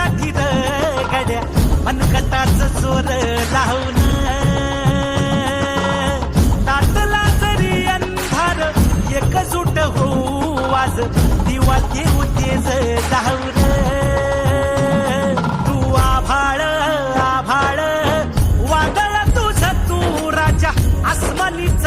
साठी र गड्या. मनकटाच जोर लावून. ताटला जरी अंधार एकजूट होऊ वाज दिवा ते तेज लावून तू आभाळ आभाळ. वादळ तुझ तू राजा. आसमानीच